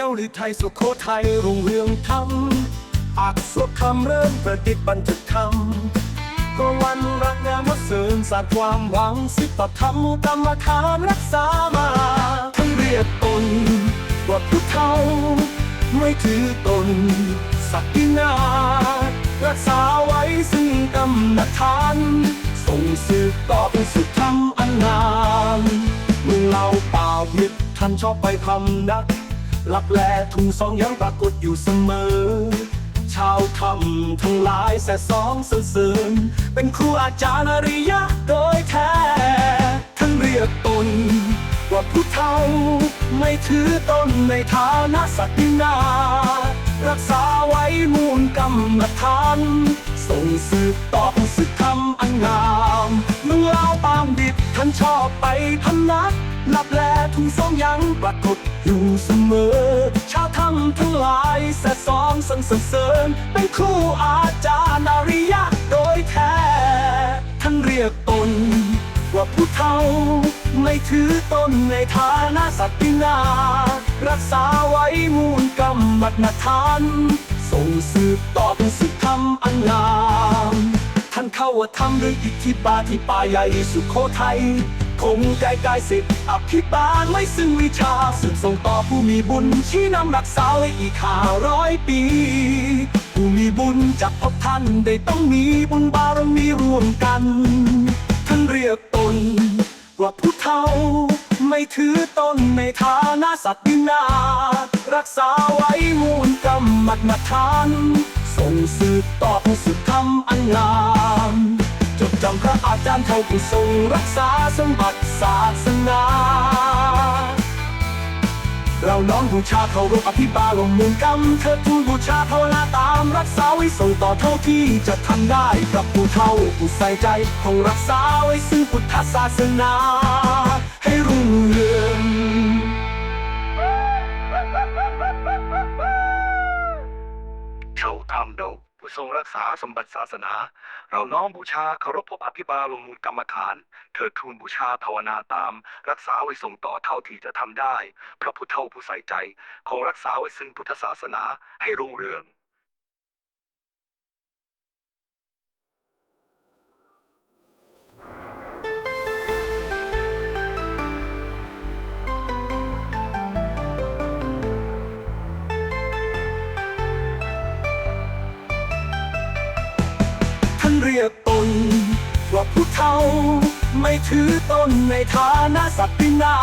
เจ้าหรือไทยสุโขทัยรุ่งเรืองธรรมอักษรคำเริ่มประดิษฐ์บรรจุคำก็วันรักงามเสริมสร้างความหวังสิบธรรมกรรมฐานรักษามาทั้งเรียกตนว่าผู้เฒ่า ไม่ถือตนศักดินารักษาไว้ซึ่งกำนัฐาน ส่งสืบต่อเป็นสุดธรรมอันงามเมืองเราเปล่ามิตรท่านชอบไปพำนัก ลับแลทุ่งสองยังปรากฏอยู่เสมอ ชาวธรรมทั้งหลายแสสองสรรเสริญเป็นครูอาจารย์อริยะโดยแท้ ทั้งเรียกตน ว่าผู้เฒ่า ไม่ถือตนในฐานะศักดินา รักษาไว้มูลกรรมฐานส่งสืบต่อสืบธรรมอันงามเมื่องลาวปามดิบท่านชอบไปพำนักหลับแล ทุ่งสองยังปรากฏอยู่เสมอ ชาวธรรมทั้งหลายแสสองสรรเสริญ เป็นครูอาจารย์อริยะโดยแท้ ท่านเรียกตน ว่าผู้เฒ่า ไม่ถือตนในฐานะสัตว์ปินา รักษาไว้มูลกรรมมัดฐานส่งสืบต่อเป็นสืบธรรมอันงาม ท่านเข้าว่าทำด้วยอิทธิบาทที่ป่าใหญ่สุโขทัย คงใจกายสิทธิ์อภิบาลไว้ซึ่งวิชาสืบส่งต่อผู้มีบุญชี้นำรักษาไว้อีกห้าร้อยปี ผู้มีบุญจะพบท่านได้ต้องมีบุญบารมีร่วมกัน ท่านเรียกตน ว่าผู้เฒ่า ไม่ถือตนในฐานะสัตว์ดินารักษาไว้มูลกรรมมัดมาทานส่งสืบต่อผู้สืบธรรมอันงาม จดจำพระอาจารย์เท่าผู้ทรงรักษาสมบัติศาสนาเราน้อมบูชาเคารพอภิบาลงมุนกรรมเธอทูลบูชาภาวนาตามรักษาไว้ส่งต่อเท่าที่จะทำได้กับผู้เท่าผู้ใส่ใจคงรักษาไว้ซึ่งพุทธศาสนา ให้รุ่ง ผู้ทรงรักษาสมบัติศาสนา เราน้อมบูชาเคารพพบอภิบาลงมูลกรรมฐาน เถิดทูลบูชาภาวนาตาม รักษาไว้ส่งต่อเท่าที่จะทำได้ พระพุทธเจ้าผู้ใส่ใจคงรักษาไว้ซึ่งพุทธศาสนาให้รุ่งเรือง เรียกตนว่าผู้เฒ่า ไม่ถือตนในฐานะสัตว์ปินา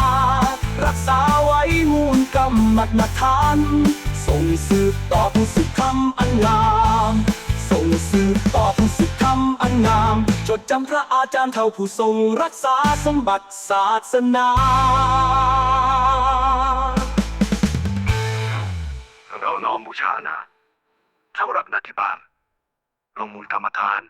รักษาไว้มูลกรรมมัดมาทาน ส่งสืบต่อผู้สืบธรรมอันงาม ส่งสืบต่อผู้สืบธรรมอันงาม จดจำพระอาจารย์เท่าผู้ทรงรักษาสมบัติศาสนาเราน้อมบูชานะเท่ารักนัติบาลลงมูลกรรมฐาน